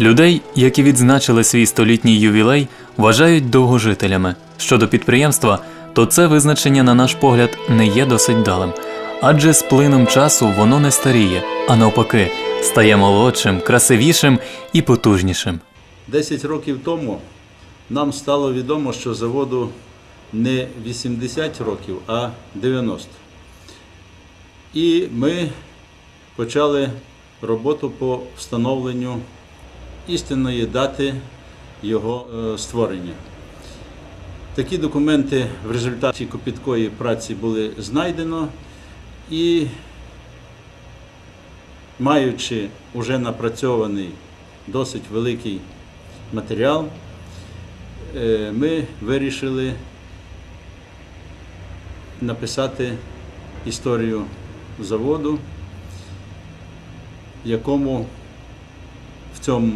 Людей, які відзначили свій столітній ювілей, вважають довгожителями. Щодо підприємства, то це визначення, на наш погляд, не є досить далим, адже з плином часу воно не старіє, а навпаки, стає молодшим, красивішим і потужнішим. 10 років тому нам стало відомо, що заводу не 80 років, а 90. І ми почали роботу по встановленню істинної дати його е, створення. Такі документи в результаті копіткої праці були знайдено і маючи вже напрацьований досить великий матеріал, е, ми вирішили написати історію заводу, якому цьому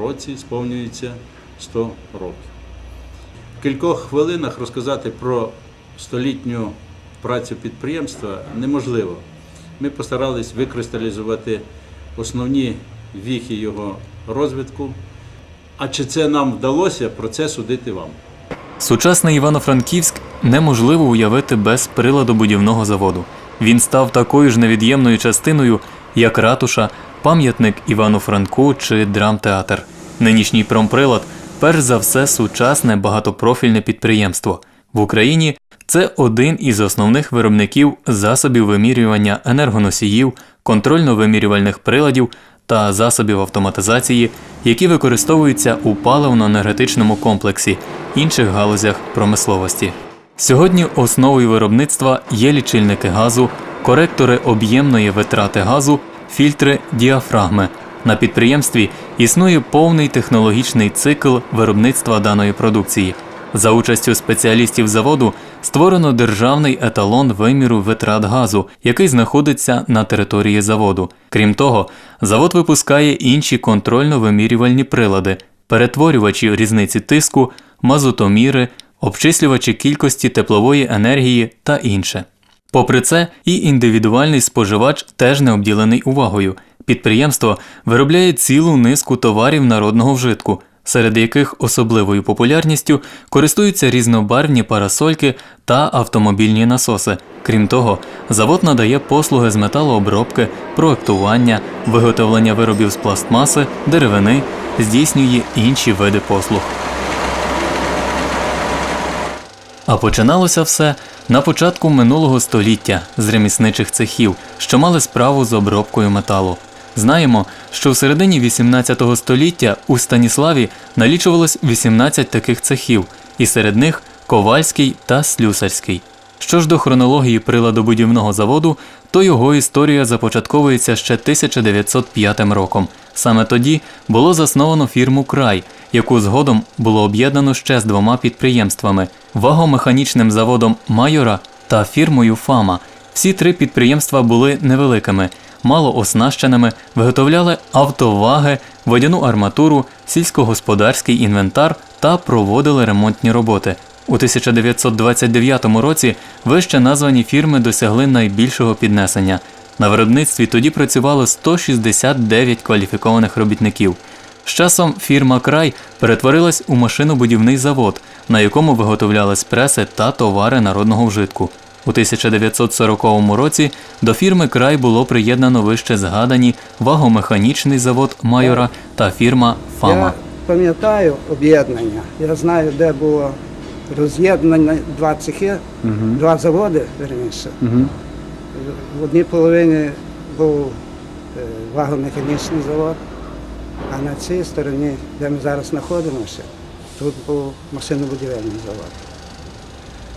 році сповнюється 100 років. В кількох хвилинах розказати про столітню працю підприємства неможливо. Ми постарались викристалізувати основні віхи його розвитку. А чи це нам вдалося, про це судити вам. Сучасний Івано-Франківськ неможливо уявити без приладобудівного заводу. Він став такою ж невід'ємною частиною, як ратуша, пам'ятник Івану Франку чи драмтеатр. Нинішній промприлад перш за все сучасне багатопрофільне підприємство. В Україні це один із основних виробників засобів вимірювання енергоносіїв, контрольно-вимірювальних приладів та засобів автоматизації, які використовуються у паливно-енергетичному комплексі, інших галузях промисловості. Сьогодні основою виробництва є лічильники газу, коректори об'ємної витрати газу, фільтри діафрагми. На підприємстві існує повний технологічний цикл виробництва даної продукції. За участю спеціалістів заводу створено державний еталон виміру витрат газу, який знаходиться на території заводу. Крім того, завод випускає інші контрольно-вимірювальні прилади, перетворювачі різниці тиску, мазутоміри, обчислювачі кількості теплової енергії та інше. Попри це, і індивідуальний споживач теж не обділений увагою. Підприємство виробляє цілу низку товарів народного вжитку, серед яких особливою популярністю користуються різнобарвні парасольки та автомобільні насоси. Крім того, завод надає послуги з металообробки, проектування, виготовлення виробів з пластмаси, деревини, здійснює інші види послуг. А починалося все на початку минулого століття з ремісничих цехів, що мали справу з обробкою металу. Знаємо, що в середині 18 століття у Станіславі налічувалось 18 таких цехів, і серед них ковальський та слюсарський. Що ж до хронології приладобудівного заводу, то його історія започатковується ще 1905 роком. Саме тоді було засновано фірму Край, яку згодом було об'єднано ще з двома підприємствами вагомеханічним заводом Майора та фірмою Фама. Всі три підприємства були невеликими, мало оснащеними, виготовляли автоваги, водяну арматуру, сільськогосподарський інвентар та проводили ремонтні роботи. У 1929 році вище названі фірми досягли найбільшого піднесення. На виробництві тоді працювало 169 кваліфікованих робітників. З часом фірма Край перетворилась у машинобудівний завод, на якому виготовлялись преси та товари народного вжитку. У 1940 році до фірми Край було приєднано вище згадані вагомеханічний завод Майора та фірма Фама. Я пам'ятаю об'єднання. Я знаю, де було роз'єднано два цехи, два заводи, верніше. В одній половині був е, вагомеханічний завод, а на цій стороні, де ми зараз знаходимося, тут був машинобудівельний завод.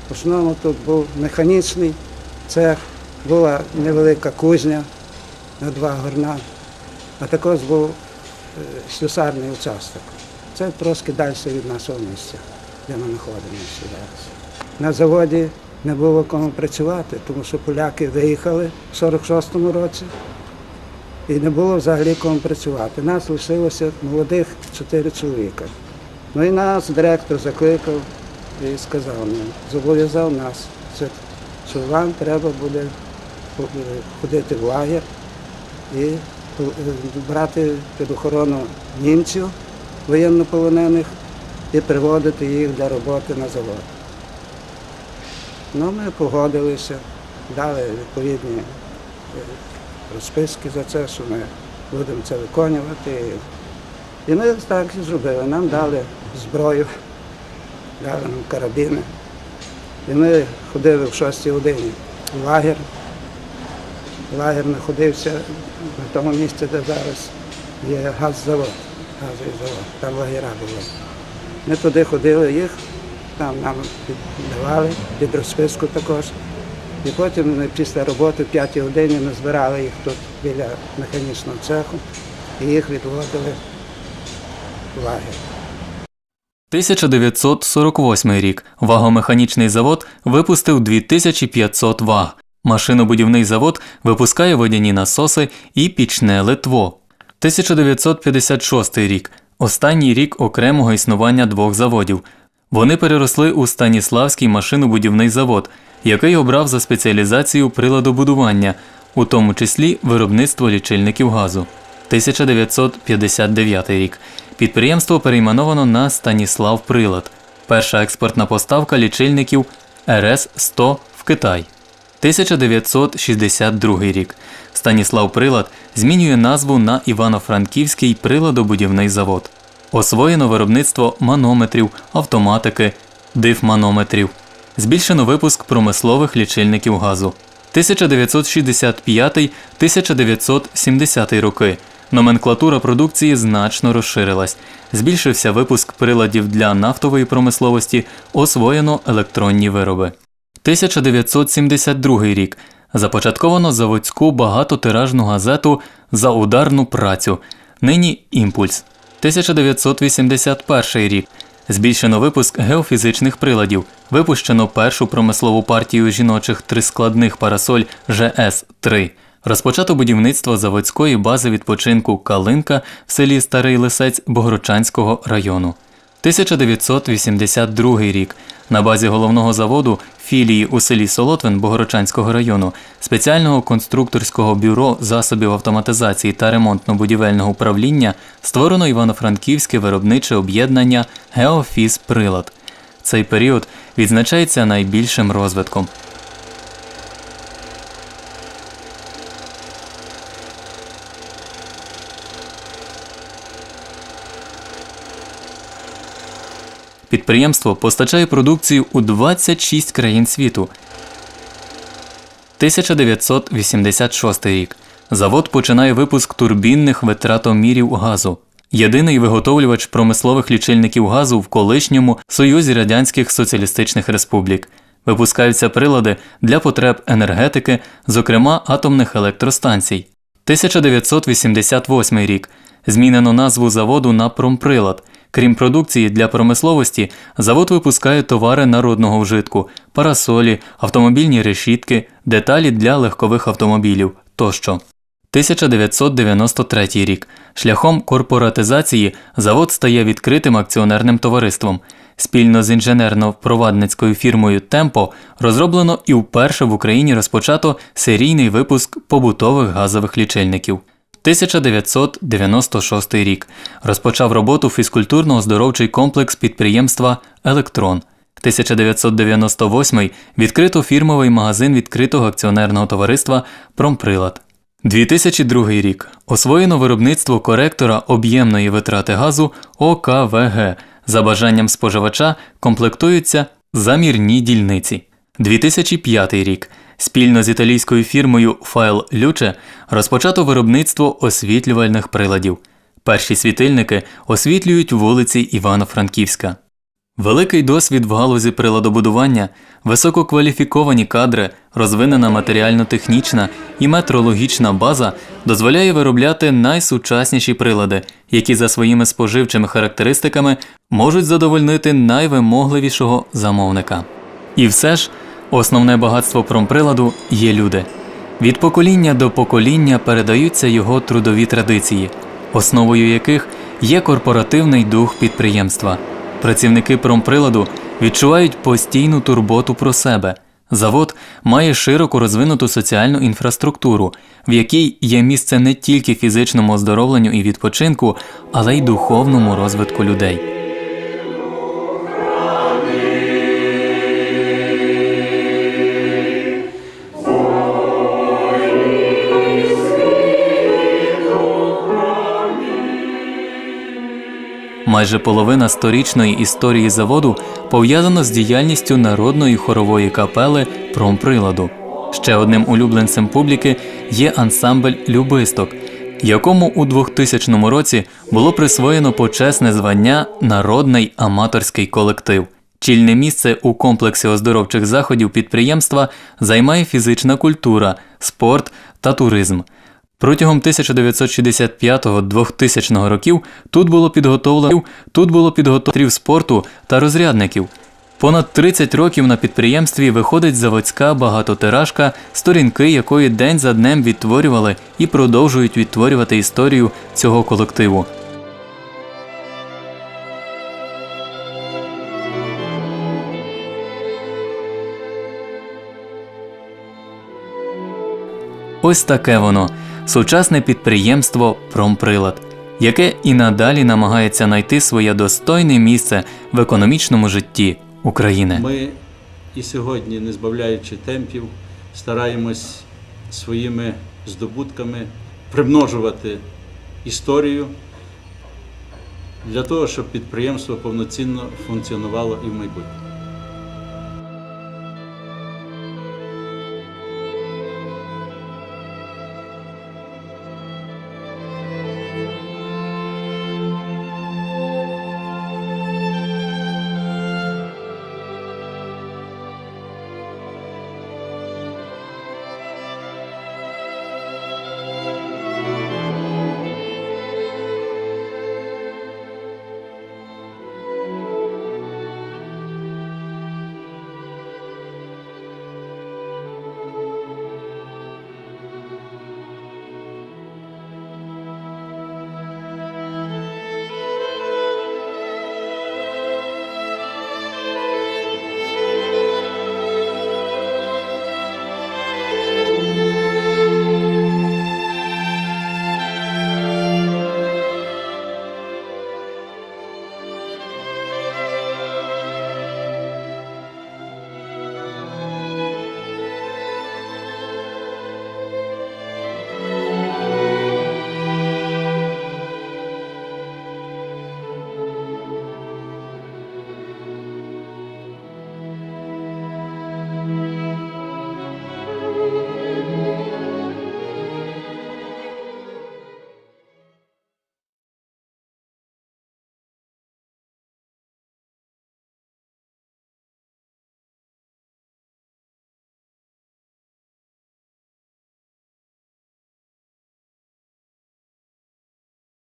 В основному тут був механічний цех, була невелика кузня на два горна, а також був е, слюсарний участок. Це трошки далі від нашого місця, де ми знаходимося зараз. На заводі не було кому працювати, тому що поляки виїхали в 46-му році і не було взагалі кому працювати. Нас лишилося молодих чотири чоловіка. Ну і нас директор закликав і сказав нам, зобов'язав нас, що- вам треба буде ходити в лагер і е, брати під охорону німців воєннополонених і приводити їх для роботи на завод. Ну, ми погодилися, дали відповідні е, розписки за це, що ми будемо це виконувати. І ми так і зробили. Нам дали зброю, дали нам карабіни. І ми ходили в 6 годині в лагер. Лагер знаходився на тому місці, де зараз є газзавод, газовий завод, там лагера були. Ми туди ходили їх, там нам піддавали під розписку також. І потім після роботи в 5 годині ми збирали їх тут біля механічного цеху і їх відводили в лагер. 1948 рік. Вагомеханічний завод випустив 2500 ваг. Машинобудівний завод випускає водяні насоси і пічне литво. 1956 рік. Останній рік окремого існування двох заводів. Вони переросли у Станіславський машинобудівний завод, який обрав за спеціалізацію приладобудування, у тому числі виробництво лічильників газу. 1959 рік. Підприємство перейменовано на Станіслав Прилад. Перша експортна поставка лічильників РС-100 в Китай. 1962 рік. Станіслав Прилад змінює назву на Івано-Франківський приладобудівний завод. Освоєно виробництво манометрів, автоматики, дифманометрів. Збільшено випуск промислових лічильників газу. 1965-1970 роки. Номенклатура продукції значно розширилась. Збільшився випуск приладів для нафтової промисловості, освоєно електронні вироби. 1972 рік. Започатковано заводську багатотиражну газету за ударну працю. Нині імпульс. 1981 рік. Збільшено випуск геофізичних приладів. Випущено першу промислову партію жіночих трискладних парасоль ЖС-3. Розпочато будівництво заводської бази відпочинку Калинка в селі Старий Лисець Богородчанського району. 1982 рік. На базі головного заводу філії у селі Солотвин Богородчанського району спеціального конструкторського бюро засобів автоматизації та ремонтно-будівельного управління створено Івано-Франківське виробниче об'єднання Геофіз Прилад. Цей період відзначається найбільшим розвитком. Підприємство постачає продукцію у 26 країн світу. 1986 рік. Завод починає випуск турбінних витратомірів газу. Єдиний виготовлювач промислових лічильників газу в колишньому Союзі Радянських Соціалістичних Республік. Випускаються прилади для потреб енергетики, зокрема атомних електростанцій. 1988 рік. Змінено назву заводу на промприлад. Крім продукції для промисловості, завод випускає товари народного вжитку, парасолі, автомобільні решітки, деталі для легкових автомобілів тощо. 1993 рік. Шляхом корпоратизації завод стає відкритим акціонерним товариством. Спільно з інженерно-впровадницькою фірмою Темпо розроблено і вперше в Україні розпочато серійний випуск побутових газових лічильників. 1996 рік. Розпочав роботу фізкультурно-оздоровчий комплекс підприємства Електрон. 1998 відкрито фірмовий магазин відкритого акціонерного товариства Промприлад. 2002 рік. Освоєно виробництво коректора об'ємної витрати газу ОКВГ. За бажанням споживача комплектуються замірні дільниці. 2005 рік. Спільно з італійською фірмою Файл Luce розпочато виробництво освітлювальних приладів. Перші світильники освітлюють вулиці Івано-Франківська. Великий досвід в галузі приладобудування, висококваліфіковані кадри, розвинена матеріально-технічна і метрологічна база дозволяє виробляти найсучасніші прилади, які за своїми споживчими характеристиками можуть задовольнити найвимогливішого замовника. І все ж, основне багатство промприладу є люди. Від покоління до покоління передаються його трудові традиції, основою яких є корпоративний дух підприємства. Працівники промприладу відчувають постійну турботу про себе, Завод має широко розвинуту соціальну інфраструктуру, в якій є місце не тільки фізичному оздоровленню і відпочинку, але й духовному розвитку людей. Майже половина сторічної історії заводу пов'язана з діяльністю народної хорової капели Промприладу. Ще одним улюбленцем публіки є ансамбль Любисток, якому у 2000 році було присвоєно почесне звання Народний аматорський колектив. Чільне місце у комплексі оздоровчих заходів підприємства займає фізична культура, спорт та туризм. Протягом 1965-2000 років тут було підготовлено тут було підготовлено спорту та розрядників. Понад 30 років на підприємстві виходить заводська багатотиражка, сторінки якої день за днем відтворювали і продовжують відтворювати історію цього колективу. Ось таке воно сучасне підприємство Промприлад, яке і надалі намагається знайти своє достойне місце в економічному житті України. Ми і сьогодні, не збавляючи темпів, стараємось своїми здобутками примножувати історію для того, щоб підприємство повноцінно функціонувало і в майбутньому.